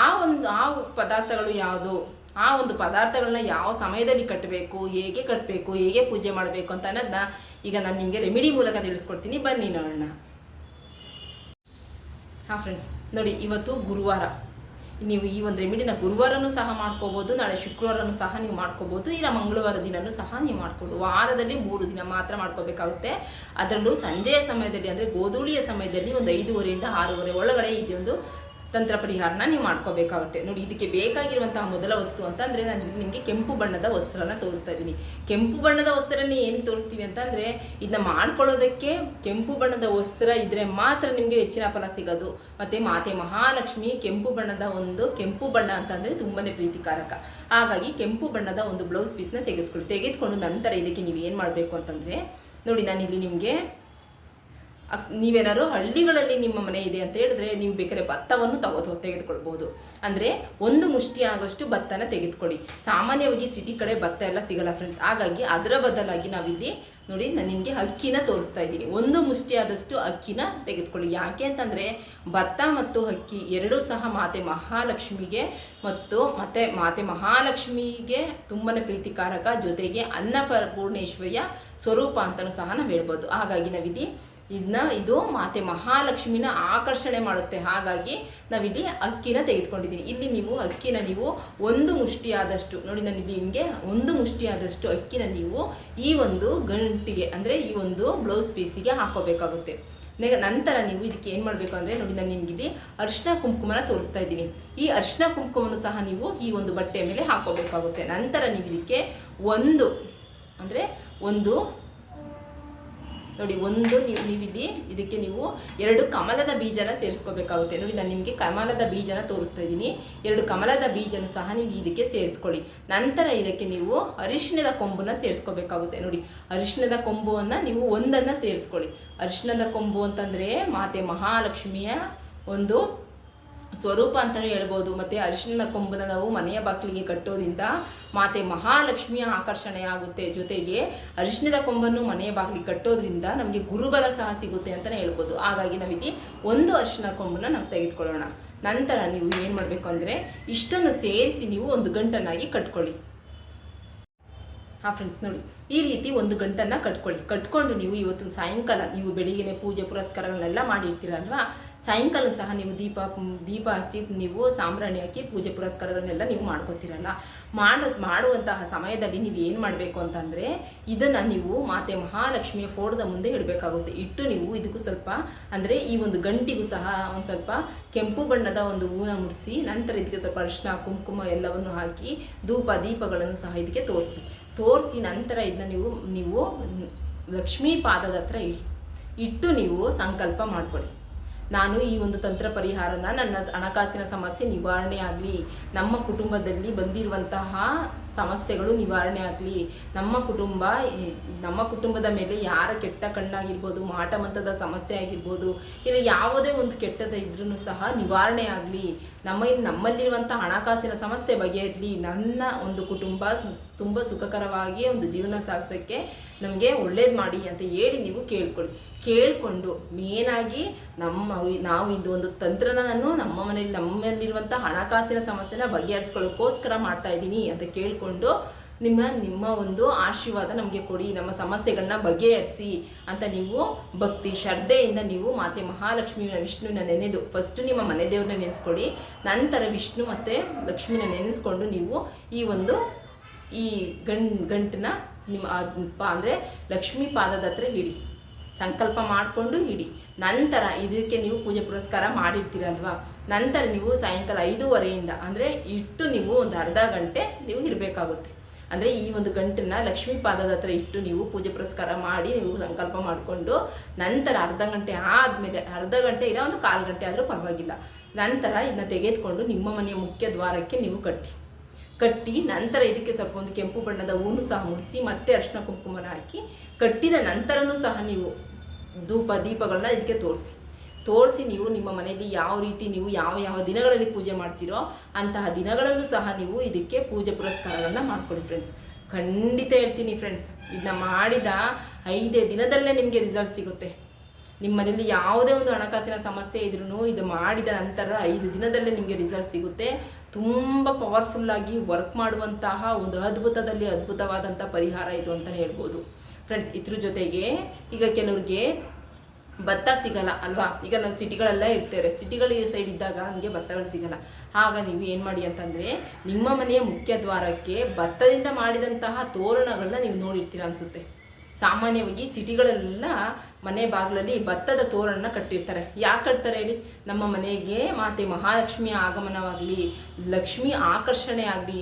ಆ ಒಂದು, ಆ ಪದಾರ್ಥಗಳು ಯಾವುದು? ಆ ಒಂದು ಪದಾರ್ಥಗಳನ್ನ ಯಾವ ಸಮಯದಲ್ಲಿ ಕಟ್ಟಬೇಕು ಹೇಗೆ ಕಟ್ಟಬೇಕು ಹೇಗೆ ಪೂಜೆ ಮಾಡಬೇಕು ಅಂತ ಅನ್ನೋದನ್ನ ಈಗ ನಾನು ನಿಮಗೆ ರೆಮಿಡಿ ಮೂಲಕ ತಿಳಿಸ್ಕೊಡ್ತೀನಿ. ಬನ್ನಿ ನೋಡೋಣ. ಹಾಂ ಫ್ರೆಂಡ್ಸ್ ನೋಡಿ ಇವತ್ತು ಗುರುವಾರ. ನೀವು ಈ ಒಂದು ರೆಮಿಡಿನ ಗುರುವಾರನೂ ಸಹ ಮಾಡ್ಕೋಬಹುದು ನಾಳೆ ಶುಕ್ರವಾರನೂ ಸಹ ನೀವು ಮಾಡ್ಕೋಬಹುದು ಇಲ್ಲ ಮಂಗಳವಾರ ದಿನನೂ ಸಹ ನೀವು ಮಾಡ್ಕೊಂಡು ವಾರದಲ್ಲಿ ಮೂರು ದಿನ ಮಾತ್ರ ಮಾಡ್ಕೋಬೇಕಾಗುತ್ತೆ. ಅದರಲ್ಲೂ ಸಂಜೆಯ ಸಮಯದಲ್ಲಿ ಅಂದರೆ ಗೋಧೂಳಿಯ ಸಮಯದಲ್ಲಿ ಒಂದು ಐದೂವರೆಯಿಂದ ಆರೂವರೆ ಒಳಗಡೆ ಇದೊಂದು ತಂತ್ರ ಪರಿಹಾರನ ನೀವು ಮಾಡ್ಕೋಬೇಕಾಗುತ್ತೆ. ನೋಡಿ, ಇದಕ್ಕೆ ಬೇಕಾಗಿರುವಂತಹ ಮೊದಲ ವಸ್ತು ಅಂತಂದರೆ ನಾನು ನಿಮಗೆ ಕೆಂಪು ಬಣ್ಣದ ವಸ್ತ್ರನ ತೋರಿಸ್ತಾ ಇದ್ದೀನಿ. ಕೆಂಪು ಬಣ್ಣದ ವಸ್ತ್ರನೇ ಏನಕ್ಕೆ ತೋರಿಸ್ತೀವಿ ಅಂತಂದರೆ ಇದನ್ನ ಮಾಡ್ಕೊಳ್ಳೋದಕ್ಕೆ ಕೆಂಪು ಬಣ್ಣದ ವಸ್ತ್ರ ಇದ್ರೆ ಮಾತ್ರ ನಿಮಗೆ ಹೆಚ್ಚಿನ ಫಲ ಸಿಗೋದು. ಮತ್ತು ಮಾತೆ ಮಹಾಲಕ್ಷ್ಮಿ ಕೆಂಪು ಬಣ್ಣದ ಒಂದು ಕೆಂಪು ಬಣ್ಣ ಅಂತಂದರೆ ತುಂಬಾ ಪ್ರೀತಿಕಾರಕ. ಹಾಗಾಗಿ ಕೆಂಪು ಬಣ್ಣದ ಒಂದು ಬ್ಲೌಸ್ ಪೀಸ್ನ ತೆಗೆದುಕೊಳ್ಳಿ ತೆಗೆದುಕೊಂಡು ನಂತರ ಇದಕ್ಕೆ ನೀವು ಏನು ಮಾಡಬೇಕು ಅಂತಂದರೆ, ನೋಡಿ ನಾನಿಲ್ಲಿ ನಿಮಗೆ ಅಕ್ಸ್, ನೀವೇನಾದ್ರು ಹಳ್ಳಿಗಳಲ್ಲಿ ನಿಮ್ಮ ಮನೆ ಇದೆ ಅಂತ ಹೇಳಿದ್ರೆ ನೀವು ಬೇಕಾದ್ರೆ ಭತ್ತವನ್ನು ತಗೋ ತೆಗೆದುಕೊಳ್ಬೋದು ಅಂದರೆ ಒಂದು ಮುಷ್ಟಿ ಆಗೋಷ್ಟು ಭತ್ತನ ತೆಗೆದುಕೊಳ್ಳಿ. ಸಾಮಾನ್ಯವಾಗಿ ಸಿಟಿ ಕಡೆ ಭತ್ತ ಎಲ್ಲ ಸಿಗಲ್ಲ ಫ್ರೆಂಡ್ಸ್ ಹಾಗಾಗಿ ಅದರ ಬದಲಾಗಿ ನಾವಿಲ್ಲಿ ನೋಡಿ ನಾನು ನಿಮಗೆ ಅಕ್ಕಿನ ತೋರಿಸ್ತಾ ಇದ್ದೀನಿ. ಒಂದು ಮುಷ್ಟಿ ಆದಷ್ಟು ಅಕ್ಕಿನ ತೆಗೆದುಕೊಳ್ಳಿ. ಯಾಕೆ ಅಂತಂದರೆ ಭತ್ತ ಮತ್ತು ಅಕ್ಕಿ ಎರಡೂ ಸಹ ಮಾತೆ ಮಹಾಲಕ್ಷ್ಮಿಗೆ ಮತ್ತು ಮತ್ತೆ ಮಾತೆ ಮಹಾಲಕ್ಷ್ಮಿಗೆ ತುಂಬಾ ಪ್ರೀತಿಕಾರಕ ಜೊತೆಗೆ ಅನ್ನಪೂರ್ಣೇಶ್ವರಿಯ ಸ್ವರೂಪ ಅಂತಲೂ ಸಹ ನಾವು ಹೇಳ್ಬೋದು. ಹಾಗಾಗಿ ನಾವಿಲ್ಲಿ ಇದನ್ನ ಇದು ಮಾತೆ ಮಹಾಲಕ್ಷ್ಮಿನ ಆಕರ್ಷಣೆ ಮಾಡುತ್ತೆ. ಹಾಗಾಗಿ ನಾವಿಲ್ಲಿ ಅಕ್ಕಿನ ತೆಗೆದುಕೊಂಡಿದ್ದೀನಿ ಇಲ್ಲಿ ನೀವು ಅಕ್ಕಿನ ನೀವು ಒಂದು ಮುಷ್ಟಿಯಾದಷ್ಟು, ನೋಡಿ ನಾನು ಇಲ್ಲಿ ನಿಮಗೆ ಒಂದು ಮುಷ್ಟಿಯಾದಷ್ಟು ಅಕ್ಕಿನ ನೀವು ಈ ಒಂದು ಗಂಟಿಗೆ, ಅಂದರೆ ಈ ಒಂದು ಬ್ಲೌಸ್ ಪೀಸಿಗೆ ಹಾಕೋಬೇಕಾಗುತ್ತೆ. ನಂತರ ನೀವು ಇದಕ್ಕೆ ಏನು ಮಾಡಬೇಕು ಅಂದರೆ, ನೋಡಿ ನಾನು ನಿಮಗೆ ಇಲ್ಲಿ ಅರಿಶಿನ ಕುಂಕುಮನ ತೋರಿಸ್ತಾ ಇದ್ದೀನಿ. ಈ ಅರ್ಶಿನ ಕುಂಕುಮವನ್ನು ಸಹ ನೀವು ಈ ಒಂದು ಬಟ್ಟೆಯ ಮೇಲೆ ಹಾಕೋಬೇಕಾಗುತ್ತೆ. ನಂತರ ನೀವು ಇದಕ್ಕೆ ಒಂದು, ಅಂದರೆ ಒಂದು ನೋಡಿ, ಒಂದು ನೀವು ನೀವಿಲ್ಲಿ ಇದಕ್ಕೆ ನೀವು ಎರಡು ಕಮಲದ ಬೀಜನ ಸೇರಿಸ್ಕೋಬೇಕಾಗುತ್ತೆ. ನೋಡಿ, ನಾನು ನಿಮಗೆ ಕಮಲದ ಬೀಜನ ತೋರಿಸ್ತಾ ಇದ್ದೀನಿ. ಎರಡು ಕಮಲದ ಬೀಜನ ಸಹ ನೀವು ಇದಕ್ಕೆ ಸೇರಿಸ್ಕೊಳ್ಳಿ. ನಂತರ ಇದಕ್ಕೆ ನೀವು ಅರಿಶಿಣದ ಕೊಂಬನ್ನ ಸೇರಿಸ್ಕೋಬೇಕಾಗುತ್ತೆ. ನೋಡಿ, ಅರಿಶಿಣದ ಕೊಂಬುವನ್ನು ನೀವು ಒಂದನ್ನು ಸೇರಿಸ್ಕೊಳ್ಳಿ. ಅರಿಶಿಣದ ಕೊಂಬು ಅಂತಂದರೆ ಮಾತೆ ಮಹಾಲಕ್ಷ್ಮಿಯ ಒಂದು ಸ್ವರೂಪ ಅಂತಲೂ ಹೇಳ್ಬೋದು. ಮತ್ತು ಅರಿಶಿನ ಕೊಂಬನ ನಾವು ಮನೆಯ ಬಾಗಿಲಿಗೆ ಕಟ್ಟೋದ್ರಿಂದ ಮಾತೆ ಮಹಾಲಕ್ಷ್ಮಿಯ ಆಕರ್ಷಣೆ ಆಗುತ್ತೆ. ಜೊತೆಗೆ ಅರಿಶಿಣದ ಕೊಂಬನ್ನು ಮನೆಯ ಬಾಗಿಲಿಗೆ ಕಟ್ಟೋದ್ರಿಂದ ನಮಗೆ ಗುರುಬಲ ಸಹ ಸಿಗುತ್ತೆ ಅಂತಲೇ ಹೇಳ್ಬೋದು. ಹಾಗಾಗಿ ನಮಗೆ ಒಂದು ಅರಿಶಿನ ಕೊಂಬನ್ನು ನಾವು ತೆಗೆದುಕೊಳ್ಳೋಣ. ನಂತರ ನೀವು ಏನು ಮಾಡಬೇಕು ಅಂದರೆ ಇಷ್ಟನ್ನು ಸೇರಿಸಿ ನೀವು ಒಂದು ಗಂಟನ್ನಾಗಿ ಕಟ್ಕೊಳ್ಳಿ. ಹಾಂ ಫ್ರೆಂಡ್ಸ್ ನೋಡಿ, ಈ ರೀತಿ ಒಂದು ಗಂಟನ್ನು ಕಟ್ಕೊಳ್ಳಿ. ಕಟ್ಕೊಂಡು ನೀವು ಇವತ್ತು ಸಾಯಂಕಾಲ, ನೀವು ಬೆಳಿಗ್ಗೆ ಪೂಜೆ ಪುರಸ್ಕಾರಗಳನ್ನೆಲ್ಲ ಮಾಡಿರ್ತೀರಲ್ವಾ ಸಾಯಂಕಾಲ ಸಹ ನೀವು ದೀಪ ದೀಪ ಹಚ್ಚಿ, ನೀವು ಸಾಂಬ್ರಾಣಿ ಹಾಕಿ ಪೂಜೆ ಪುರಸ್ಕಾರಗಳನ್ನೆಲ್ಲ ನೀವು ಮಾಡ್ಕೋತೀರಲ್ಲ. ಮಾಡೋ, ಮಾಡುವಂತಹ ಸಮಯದಲ್ಲಿ ನೀವು ಏನು ಮಾಡಬೇಕು ಅಂತಂದರೆ, ಇದನ್ನು ನೀವು ಮಾತೆ ಮಹಾಲಕ್ಷ್ಮಿಯ ಫೋಟೋದ ಮುಂದೆ ಇಡಬೇಕಾಗುತ್ತೆ. ಇಟ್ಟು ನೀವು ಇದಕ್ಕೂ ಸ್ವಲ್ಪ, ಅಂದರೆ ಈ ಒಂದು ಗಂಟಿಗೂ ಸಹ ಒಂದು ಸ್ವಲ್ಪ ಕೆಂಪು ಬಣ್ಣದ ಒಂದು ಹೂವನ್ನು ಮುಡಿಸಿ, ನಂತರ ಇದಕ್ಕೆ ಸ್ವಲ್ಪ ಅರಿಶಿನ ಕುಂಕುಮ ಎಲ್ಲವನ್ನು ಹಾಕಿ, ಧೂಪ, ದೀಪಗಳನ್ನು ಸಹ ಇದಕ್ಕೆ ತೋರಿಸಿ. ತೋರಿಸಿ ನಂತರ ಇದನ್ನ ನೀವು ನೀವು ಲಕ್ಷ್ಮೀ ಪಾದದ ಹತ್ರ ಇಡಿ. ಇಟ್ಟು ನೀವು ಸಂಕಲ್ಪ ಮಾಡ್ಕೊಳ್ಳಿ ನಾನು ಈ ಒಂದು ತಂತ್ರ ಪರಿಹಾರನ ನನ್ನ ಹಣಕಾಸಿನ ಸಮಸ್ಯೆ ನಿವಾರಣೆ ಆಗಲಿ, ನಮ್ಮ ಕುಟುಂಬದಲ್ಲಿ ಬಂದಿರುವಂತಹ ಸಮಸ್ಯೆಗಳು ನಿವಾರಣೆ ಆಗಲಿ, ನಮ್ಮ ಕುಟುಂಬ, ನಮ್ಮ ಕುಟುಂಬದ ಮೇಲೆ ಯಾರ ಕೆಟ್ಟ ಕಣ್ಣಾಗಿರ್ಬೋದು ಮಾಟಮಂತದ ಸಮಸ್ಯೆ ಆಗಿರ್ಬೋದು, ಇಲ್ಲ ಯಾವುದೇ ಒಂದು ಕೆಟ್ಟದ ಇದ್ರೂ ಸಹ ನಿವಾರಣೆ ಆಗಲಿ, ನಮ್ಮ ನಮ್ಮಲ್ಲಿರುವಂಥ ಹಣಕಾಸಿನ ಸಮಸ್ಯೆ ಬಗೆಯಲ್ಲಿ ನನ್ನ ಒಂದು ಕುಟುಂಬ ತುಂಬ ಸುಖಕರವಾಗಿ ಒಂದು ಜೀವನ ಸಾಗಿಸೋಕ್ಕೆ ನಮಗೆ ಒಳ್ಳೇದು ಮಾಡಿ ಅಂತ ಹೇಳಿ ನೀವು ಕೇಳ್ಕೊಳ್ಳಿ. ಕೇಳಿಕೊಂಡು ಮೇನಾಗಿ ನಮ್ಮ ನಾವು ಇದು ಒಂದು ತಂತ್ರನ ನಾನು ನಮ್ಮ ಮನೇಲಿ ನಮ್ಮಲ್ಲಿರುವಂಥ ಹಣಕಾಸಿನ ಸಮಸ್ಯೆನ ಬಗೆಹರಿಸ್ಕೊಳ್ಳೋಕ್ಕೋಸ್ಕರ ಮಾಡ್ತಾ ಇದ್ದೀನಿ ಅಂತ ಕೇಳಿಕೊಂಡು ನಿಮ್ಮ ನಿಮ್ಮ ಒಂದು ಆಶೀರ್ವಾದ ನಮಗೆ ಕೊಡಿ, ನಮ್ಮ ಸಮಸ್ಯೆಗಳನ್ನ ಬಗೆಹರಿಸಿ ಅಂತ ನೀವು ಭಕ್ತಿ, ಶ್ರದ್ಧೆಯಿಂದ ನೀವು ಮಾತೆ ಮಹಾಲಕ್ಷ್ಮಿನ ವಿಷ್ಣುವಿನ ನೆನೆದು ಫಸ್ಟ್ ನಿಮ್ಮ ಮನೆ ದೇವ್ರನ್ನ ನೆನೆಸ್ಕೊಡಿ ನಂತರ ವಿಷ್ಣು ಮತ್ತು ಲಕ್ಷ್ಮಿನ ನೆನೆಸ್ಕೊಂಡು ನೀವು ಈ ಒಂದು ಈ ಗಂ ಗಂಟನ್ನ ನಿಮ್ಮ ಅಂದರೆ ಲಕ್ಷ್ಮೀ ಪಾದದ ಹತ್ರ ಹಿಡಿ. ಸಂಕಲ್ಪ ಮಾಡಿಕೊಂಡು ಇಡಿ ನಂತರ ಇದಕ್ಕೆ ನೀವು ಪೂಜೆ ಪುರಸ್ಕಾರ ಮಾಡಿರ್ತೀರಲ್ವಾ? ನಂತರ ನೀವು ಸಾಯಂಕಾಲ ಐದೂವರೆಯಿಂದ ಅಂದರೆ ಇಟ್ಟು ನೀವು ಒಂದು ಅರ್ಧ ಗಂಟೆ ನೀವು ಇರಬೇಕಾಗುತ್ತೆ. ಅಂದರೆ ಈ ಒಂದು ಗಂಟನ್ನ ಲಕ್ಷ್ಮೀ ಪಾದದ ಹತ್ರ ಇಟ್ಟು ನೀವು ಪೂಜೆ ಪುರಸ್ಕಾರ ಮಾಡಿ ನೀವು ಸಂಕಲ್ಪ ಮಾಡಿಕೊಂಡು ನಂತರ ಅರ್ಧ ಗಂಟೆ ಆದಮೇಲೆ ಅರ್ಧ ಗಂಟೆ ಇರೋ ಒಂದು ಕಾಲು ಗಂಟೆ ಆದರೂ ಪರವಾಗಿಲ್ಲ. ನಂತರ ಇದನ್ನ ತೆಗೆದುಕೊಂಡು ನಿಮ್ಮ ಮನೆಯ ಮುಖ್ಯ ದ್ವಾರಕ್ಕೆ ನೀವು ಕಟ್ಟಿ. ಕಟ್ಟಿ ನಂತರ ಇದಕ್ಕೆ ಸ್ವಲ್ಪ ಒಂದು ಕೆಂಪು ಬಣ್ಣದ ಹೂನು ಸಹ ಮುಡಿಸಿ ಮತ್ತೆ ಅರಿಶಿನ ಕುಂಕುಮನ ಹಾಕಿ ಕಟ್ಟಿದ ನಂತರನೂ ಸಹ ನೀವು ಧೂಪ, ದೀಪಗಳನ್ನ ಇದಕ್ಕೆ ತೋರಿಸಿ. ತೋರಿಸಿ ನೀವು ನಿಮ್ಮ ಮನೆಯಲ್ಲಿ ಯಾವ ರೀತಿ ನೀವು ಯಾವ ಯಾವ ದಿನಗಳಲ್ಲಿ ಪೂಜೆ ಮಾಡ್ತೀರೋ ಅಂತಹ ದಿನಗಳಲ್ಲೂ ಸಹ ನೀವು ಇದಕ್ಕೆ ಪೂಜೆ ಪುರಸ್ಕಾರಗಳನ್ನ ಮಾಡ್ಕೊಳ್ಳಿ ಫ್ರೆಂಡ್ಸ್ ಖಂಡಿತ ಹೇಳ್ತೀನಿ ಫ್ರೆಂಡ್ಸ್ ಇದನ್ನ ಮಾಡಿದ ಐದೇ ದಿನದಲ್ಲೇ ನಿಮಗೆ ರಿಸಲ್ಟ್ ಸಿಗುತ್ತೆ. ನಿಮ್ಮ ಮನೆಯಲ್ಲಿ ಯಾವುದೇ ಒಂದು ಹಣಕಾಸಿನ ಸಮಸ್ಯೆ ಇದ್ರೂ ಇದು ಮಾಡಿದ ನಂತರ ಐದು ದಿನದಲ್ಲೇ ನಿಮಗೆ ರಿಸಲ್ಟ್ ಸಿಗುತ್ತೆ. ತುಂಬ ಪವರ್ಫುಲ್ಲಾಗಿ ವರ್ಕ್ ಮಾಡುವಂತಹ ಒಂದು ಅದ್ಭುತದಲ್ಲಿ ಅದ್ಭುತವಾದಂಥ ಪರಿಹಾರ ಇದು ಅಂತ ಹೇಳ್ಬೋದು. ಫ್ರೆಂಡ್ಸ್ ಇದ್ರ ಜೊತೆಗೆ ಈಗ ಕೆಲವ್ರಿಗೆ ಭತ್ತ ಸಿಗಲ್ಲ ಅಲ್ವಾ? ಈಗ ನಾವು ಸಿಟಿಗಳೆಲ್ಲ ಇರ್ತೇವೆ. ಸಿಟಿಗಳ ಸೈಡ್ ಇದ್ದಾಗ ನಮಗೆ ಭತ್ತಗಳು ಸಿಗಲ್ಲ. ಆಗ ನೀವು ಏನು ಮಾಡಿ ಅಂತಂದರೆ ನಿಮ್ಮ ಮನೆಯ ಮುಖ್ಯ ದ್ವಾರಕ್ಕೆ ಭತ್ತದಿಂದ ಮಾಡಿದಂತಹ ತೋರಣಗಳನ್ನ ನೀವು ನೋಡಿರ್ತೀರ ಅನಿಸುತ್ತೆ. ಸಾಮಾನ್ಯವಾಗಿ ಸಿಟಿಗಳೆಲ್ಲ ಮನೆ ಬಾಗಿಲಲ್ಲಿ ಭತ್ತದ ತೋರಣನ ಕಟ್ಟಿರ್ತಾರೆ. ಯಾಕೆ ಕಟ್ತಾರೆ ಹೇಳಿ? ನಮ್ಮ ಮನೆಗೆ ಮಾತೆ ಮಹಾಲಕ್ಷ್ಮಿಯ ಆಗಮನವಾಗಲಿ, ಲಕ್ಷ್ಮಿ ಆಕರ್ಷಣೆ ಆಗಲಿ,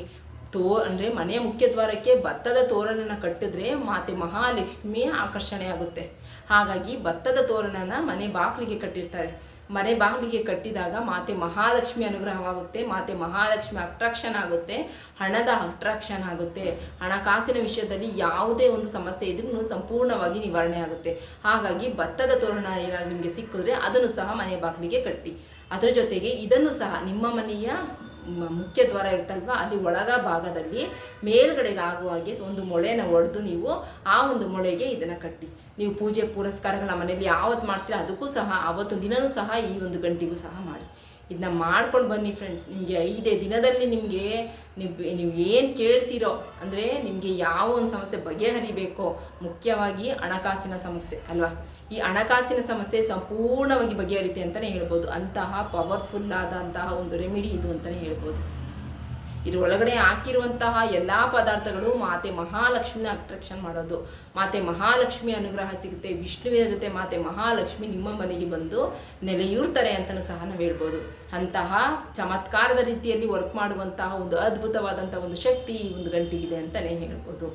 ತೋ, ಅಂದರೆ ಮನೆಯ ಮುಖ್ಯ ದ್ವಾರಕ್ಕೆ ಭತ್ತದ ತೋರಣನ ಕಟ್ಟಿದ್ರೆ ಮಾತೆ ಮಹಾಲಕ್ಷ್ಮಿಯ ಆಕರ್ಷಣೆ ಆಗುತ್ತೆ. ಹಾಗಾಗಿ ಭತ್ತದ ತೋರಣನ ಮನೆ ಬಾಗಿಲಿಗೆ ಕಟ್ಟಿರ್ತಾರೆ. ಮನೆ ಬಾಗಿಲಿಗೆ ಕಟ್ಟಿದಾಗ ಮಾತೆ ಮಹಾಲಕ್ಷ್ಮಿ ಅನುಗ್ರಹವಾಗುತ್ತೆ, ಮಾತೆ ಮಹಾಲಕ್ಷ್ಮಿ ಅಟ್ರಾಕ್ಷನ್ ಆಗುತ್ತೆ, ಹಣದ ಅಟ್ರಾಕ್ಷನ್ ಆಗುತ್ತೆ. ಹಣಕಾಸಿನ ವಿಷಯದಲ್ಲಿ ಯಾವುದೇ ಒಂದು ಸಮಸ್ಯೆ ಇದ್ರೂ ಸಂಪೂರ್ಣವಾಗಿ ನಿವಾರಣೆ ಆಗುತ್ತೆ. ಹಾಗಾಗಿ ಭತ್ತದ ತೋರಣ ಏನಾದ್ರು ನಿಮಗೆ ಸಿಕ್ಕಿದ್ರೆ ಅದನ್ನು ಸಹ ಮನೆ ಬಾಗಿಲಿಗೆ ಕಟ್ಟಿ. ಅದರ ಜೊತೆಗೆ ಇದನ್ನು ಸಹ ನಿಮ್ಮ ಮನೆಯ ಮುಖ್ಯ ದ್ವಾರ ಇರುತ್ತಲ್ವ, ಅಲ್ಲಿ ಒಳಗ ಭಾಗದಲ್ಲಿ ಮೇಲ್ಗಡೆಗೆ ಆಗುವ ಹಾಗೆ ಒಂದು ಮೊಳೆನ ಒಡೆದು ನೀವು ಆ ಒಂದು ಮೊಳೆಗೆ ಇದನ್ನು ಕಟ್ಟಿ. ನೀವು ಪೂಜೆ ಪುರಸ್ಕಾರಗಳ ಮನೆಯಲ್ಲಿ ಯಾವತ್ತು ಮಾಡ್ತೀರಾ ಅದಕ್ಕೂ ಸಹ ಆವತ್ತು ದಿನವೂ ಸಹ ಈ ಒಂದು ಗಂಟೆಗೂ ಸಹ ಮಾಡಿ. ಇದನ್ನ ಮಾಡ್ಕೊಂಡು ಬನ್ನಿ ಫ್ರೆಂಡ್ಸ್ ನಿಮಗೆ ಐದೇ ದಿನದಲ್ಲಿ ನಿಮಗೆ ನೀವು ನೀವು ಏನು ಕೇಳ್ತೀರೋ, ಅಂದರೆ ನಿಮಗೆ ಯಾವ ಒಂದು ಸಮಸ್ಯೆ ಬಗೆಹರಿಬೇಕೋ, ಮುಖ್ಯವಾಗಿ ಹಣಕಾಸಿನ ಸಮಸ್ಯೆ ಅಲ್ವಾ? ಈ ಹಣಕಾಸಿನ ಸಮಸ್ಯೆ ಸಂಪೂರ್ಣವಾಗಿ ಬಗೆಹರಿತೆ ಅಂತಲೇ ಹೇಳ್ಬೋದು. ಅಂತಹ ಪವರ್ಫುಲ್ ಆದಂತಹ ಒಂದು ರೆಮಿಡಿ ಇದು ಅಂತಲೇ ಹೇಳ್ಬೋದು. ಇದ್ರ ಒಳಗಡೆ ಹಾಕಿರುವಂತಹ ಎಲ್ಲ ಪದಾರ್ಥಗಳು ಮಾತೆ ಮಹಾಲಕ್ಷ್ಮಿನ ಅಟ್ರಾಕ್ಷನ್ ಮಾಡೋದು. ಮಾತೆ ಮಹಾಲಕ್ಷ್ಮಿ ಅನುಗ್ರಹ ಸಿಗುತ್ತೆ. ವಿಷ್ಣುವಿನ ಜೊತೆ ಮಾತೆ ಮಹಾಲಕ್ಷ್ಮಿ ನಿಮ್ಮ ಮನೆಗೆ ಬಂದು ನೆಲೆಯೂರ್ತಾರೆ ಅಂತಲೂ ಸಹ ನಾವು ಹೇಳ್ಬೋದು. ಅಂತಹ ಚಮತ್ಕಾರದ ರೀತಿಯಲ್ಲಿ ವರ್ಕ್ ಮಾಡುವಂತಹ ಒಂದು ಅದ್ಭುತವಾದಂತಹ ಒಂದು ಶಕ್ತಿ ಈ ಒಂದು ಗಂಟಿಗಿದೆ ಅಂತಲೇ ಹೇಳ್ಬೋದು.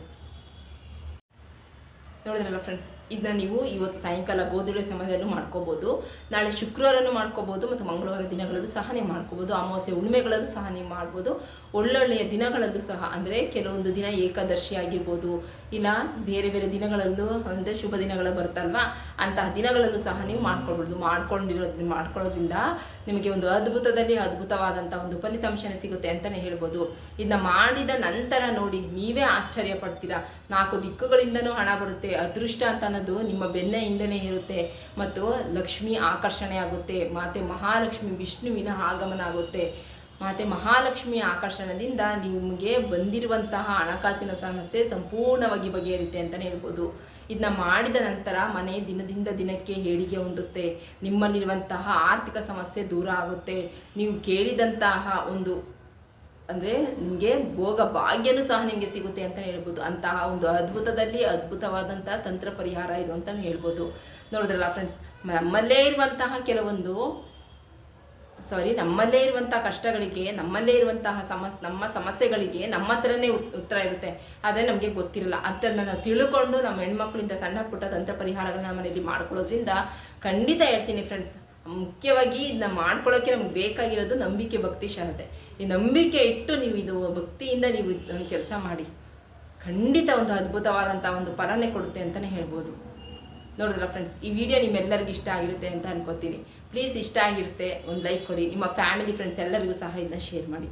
ನೋಡಿದ್ರಲ್ಲ ಫ್ರೆಂಡ್ಸ್ ಇದನ್ನ ನೀವು ಇವತ್ತು ಸಾಯಂಕಾಲ ಗೋಧುಳಿ ಸಮಯದಲ್ಲೂ ಮಾಡ್ಕೋಬೋದು. ನಾಳೆ ಶುಕ್ರವಾರನೂ ಮಾಡ್ಕೋಬೋದು ಮತ್ತು ಮಂಗಳವಾರ ದಿನಗಳಲ್ಲೂ ಸಹ ನೀವು ಮಾಡ್ಕೋಬೋದು. ಅಮಾವಾಸ್ಯೆ ಹುಣ್ಣಿಮೆಗಳಲ್ಲೂ ಸಹ ನೀವು ಮಾಡ್ಬೋದು. ಒಳ್ಳೊಳ್ಳೆಯ ದಿನಗಳಲ್ಲೂ ಸಹ, ಅಂದರೆ ಕೆಲವೊಂದು ದಿನ ಏಕಾದಶಿ ಆಗಿರ್ಬೋದು, ಇಲ್ಲ ಬೇರೆ ಬೇರೆ ದಿನಗಳಲ್ಲೂ ಅಂದರೆ ಶುಭ ದಿನಗಳು ಬರುತ್ತಲ್ವಾ, ಅಂತಹ ದಿನಗಳಲ್ಲೂ ಸಹ ನೀವು ಮಾಡ್ಕೊಳ್ಬೋದು ಮಾಡ್ಕೊಂಡಿರೋ, ಮಾಡ್ಕೊಳ್ಳೋದ್ರಿಂದ ನಿಮಗೆ ಒಂದು ಅದ್ಭುತದಲ್ಲಿ ಅದ್ಭುತವಾದಂಥ ಒಂದು ಫಲಿತಾಂಶನೇ ಸಿಗುತ್ತೆ ಅಂತಲೇ ಹೇಳ್ಬೋದು. ಇದನ್ನ ಮಾಡಿದ ನಂತರ ನೋಡಿ ನೀವೇ ಆಶ್ಚರ್ಯ ಪಡ್ತೀರಾ ನಾಲ್ಕು ದಿಕ್ಕುಗಳಿಂದನೂ ಹಣ ಬರುತ್ತೆ ಅದೃಷ್ಟ ಅಂತ ಅನ್ನೋದು ನಿಮ್ಮ ಬೆನ್ನ ಹಿಂದೆನೇ ಇರುತ್ತೆ. ಮತ್ತು ಲಕ್ಷ್ಮಿ ಆಕರ್ಷಣೆ ಆಗುತ್ತೆ. ಮಾತೆ ಮಹಾಲಕ್ಷ್ಮಿ ವಿಷ್ಣುವಿನ ಆಗಮನ ಆಗುತ್ತೆ. ಮಾತೆ ಮಹಾಲಕ್ಷ್ಮಿಯ ಆಕರ್ಷಣದಿಂದ ನಿಮಗೆ ಬಂದಿರುವಂತಹ ಹಣಕಾಸಿನ ಸಮಸ್ಯೆ ಸಂಪೂರ್ಣವಾಗಿ ಬಗೆಹರಿತೆ ಅಂತಲೇ ಹೇಳ್ಬೋದು. ಇದನ್ನ ಮಾಡಿದ ನಂತರ ಮನೆ ದಿನದಿಂದ ದಿನಕ್ಕೆ ಏಳಿಗೆ ಹೊಂದುತ್ತೆ ನಿಮ್ಮಲ್ಲಿರುವಂತಹ ಆರ್ಥಿಕ ಸಮಸ್ಯೆ ದೂರ ಆಗುತ್ತೆ. ನೀವು ಕೇಳಿದಂತಹ ಒಂದು ಅಂದರೆ ನಿಮಗೆ ಭೋಗ ಭಾಗ್ಯನೂ ಸಹ ನಿಮಗೆ ಸಿಗುತ್ತೆ ಅಂತ ಹೇಳ್ಬೋದು. ಅಂತಹ ಒಂದು ಅದ್ಭುತದಲ್ಲಿ ಅದ್ಭುತವಾದಂತಹ ತಂತ್ರ ಪರಿಹಾರ ಇದು ಅಂತ ಹೇಳ್ಬೋದು. ನೋಡಿದ್ರಲ್ಲ ಫ್ರೆಂಡ್ಸ್ ನಮ್ಮಲ್ಲೇ ಇರುವಂತಹ ಕೆಲವೊಂದು ಸಾರಿ ನಮ್ಮಲ್ಲೇ ಇರುವಂತಹ ಕಷ್ಟಗಳಿಗೆ, ನಮ್ಮಲ್ಲೇ ಇರುವಂತಹ ಸಮಸ್, ನಮ್ಮ ಸಮಸ್ಯೆಗಳಿಗೆ ನಮ್ಮ ಹತ್ರನೇ ಉತ್ತರ ಇರುತ್ತೆ. ಆದರೆ ನಮಗೆ ಗೊತ್ತಿರಲ್ಲ. ಅದನ್ನ ನಾವು ತಿಳ್ಕೊಂಡು ನಮ್ಮ ಹೆಣ್ಮಕ್ಳಿಂದ ಸಣ್ಣ ಪುಟ್ಟ ತಂತ್ರ ಪರಿಹಾರಗಳನ್ನ ಮನೆಯಲ್ಲಿ ಮಾಡ್ಕೊಳ್ಳೋದ್ರಿಂದ ಖಂಡಿತ ಹೇಳ್ತೀನಿ ಫ್ರೆಂಡ್ಸ್ ಮುಖ್ಯವಾಗಿ ಇದನ್ನ ಮಾಡ್ಕೊಳ್ಳೋಕ್ಕೆ ನಮ್ಗೆ ಬೇಕಾಗಿರೋದು ನಂಬಿಕೆ, ಭಕ್ತಿ ಶ್ರದ್ಧೆ ಈ ನಂಬಿಕೆ ಇಟ್ಟು ನೀವು ಇದು ಭಕ್ತಿಯಿಂದ ನೀವು ಒಂದು ಕೆಲಸ ಮಾಡಿ. ಖಂಡಿತ ಒಂದು ಅದ್ಭುತವಾದಂಥ ಒಂದು ಫಲನೇ ಕೊಡುತ್ತೆ ಅಂತಲೇ ಹೇಳ್ಬೋದು. ನೋಡಿದ್ರಲ್ಲ ಫ್ರೆಂಡ್ಸ್ ಈ ವಿಡಿಯೋ ನಿಮ್ಮೆಲ್ಲರಿಗೂ ಇಷ್ಟ ಆಗಿರುತ್ತೆ ಅಂತ ಅನ್ಕೋತೀನಿ. ಪ್ಲೀಸ್ ಇಷ್ಟ ಆಗಿರುತ್ತೆ, ಒಂದು ಲೈಕ್ ಕೊಡಿ. ನಿಮ್ಮ ಫ್ಯಾಮಿಲಿ ಫ್ರೆಂಡ್ಸ್ ಎಲ್ಲರಿಗೂ ಸಹ ಇದನ್ನ ಶೇರ್ ಮಾಡಿ.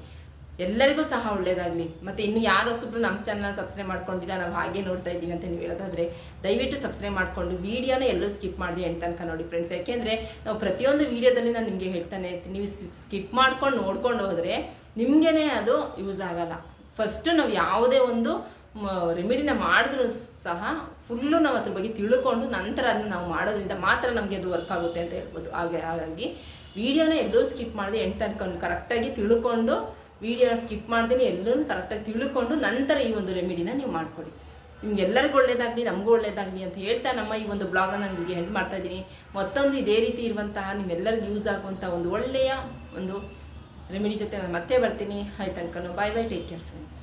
ಎಲ್ಲರಿಗೂ ಸಹ ಒಳ್ಳೇದಾಗಲಿ. ಮತ್ತು ಇನ್ನು ಯಾರು ಹೊಸಬ್ರು ನಮ್ಮ ಚಾನಲ್ ಸಬ್ಸ್ಕ್ರೈಬ್ ಮಾಡ್ಕೊಂಡಿಲ್ಲ, ನಾವು ಹಾಗೆ ನೋಡ್ತಾ ಇದ್ದೀವಿ ಅಂತ ನೀವು ಹೇಳೋದಾದ್ರೆ, ದಯವಿಟ್ಟು ಸಬ್ಸ್ಕ್ರೈಬ್ ಮಾಡಿಕೊಂಡು ವೀಡಿಯೋನ ಎಲ್ಲೂ ಸ್ಕಿಪ್ ಮಾಡಿದೆ ಅಂತ ತನಕ ನೋಡಿ ಫ್ರೆಂಡ್ಸ್ ಯಾಕೆಂದರೆ ನಾವು ಪ್ರತಿಯೊಂದು ವೀಡಿಯೋದಲ್ಲಿ ನಾನು ನಿಮಗೆ ಹೇಳ್ತಾನೆ ಇರ್ತೀನಿ. ನೀವು ಸ್ಕಿಪ್ ಮಾಡ್ಕೊಂಡು ನೋಡ್ಕೊಂಡು ಹೋದರೆ ನಿಮಗೇ ಅದು ಯೂಸ್ ಆಗಲ್ಲ. ಫಸ್ಟು ನಾವು ಯಾವುದೇ ಒಂದು ರೆಮಿಡಿನ ಮಾಡಿದ್ರೂ ಸಹ ಫುಲ್ಲು ನಾವು ಅದ್ರ ಬಗ್ಗೆ ತಿಳ್ಕೊಂಡು ನಂತರ ಅದನ್ನ ನಾವು ಮಾಡೋದ್ರಿಂದ ಮಾತ್ರ ನಮಗೆ ಅದು ವರ್ಕ್ ಆಗುತ್ತೆ ಅಂತ ಹೇಳ್ಬೋದು. ಹಾಗೆ, ಹಾಗಾಗಿ ವೀಡಿಯೋನ ಎಲ್ಲೂ ಸ್ಕಿಪ್ ಮಾಡಿದೆ ಎಂಟು ತನಕ ಕರೆಕ್ಟಾಗಿ ತಿಳ್ಕೊಂಡು ವೀಡಿಯೋನ ಸ್ಕಿಪ್ ಮಾಡ್ದೇನೆ ಎಲ್ಲರೂ ಕರೆಕ್ಟಾಗಿ ತಿಳ್ಕೊಂಡು ನಂತರ ಈ ಒಂದು ರೆಮಿಡಿನ ನೀವು ಮಾಡ್ಕೊಳ್ಳಿ. ನಿಮ್ಗೆಲ್ಲರಿಗೂ ಒಳ್ಳೇದಾಗಲಿ, ನಮಗೂ ಒಳ್ಳೇದಾಗಲಿ ಅಂತ ಹೇಳ್ತಾ ನಮ್ಮ ಈ ಒಂದು ಬ್ಲಾಗನ್ನು ನಾನು ನಿಮಗೆ ಹೆಲ್ಪ್ ಮಾಡ್ತಾ ಇದ್ದೀನಿ. ಮತ್ತೊಂದು ಇದೇ ರೀತಿ ಇರುವಂತಹ ನಿಮ್ಮೆಲ್ಲರಿಗೂ ಯೂಸ್ ಆಗುವಂಥ ಒಂದು ಒಳ್ಳೆಯ ಒಂದು ರೆಮಿಡಿ ಜೊತೆ ನಾನು ಮತ್ತೆ ಬರ್ತೀನಿ. ಆಯ್ತು ಅನ್ಕೊಂಡು bye bye take care friends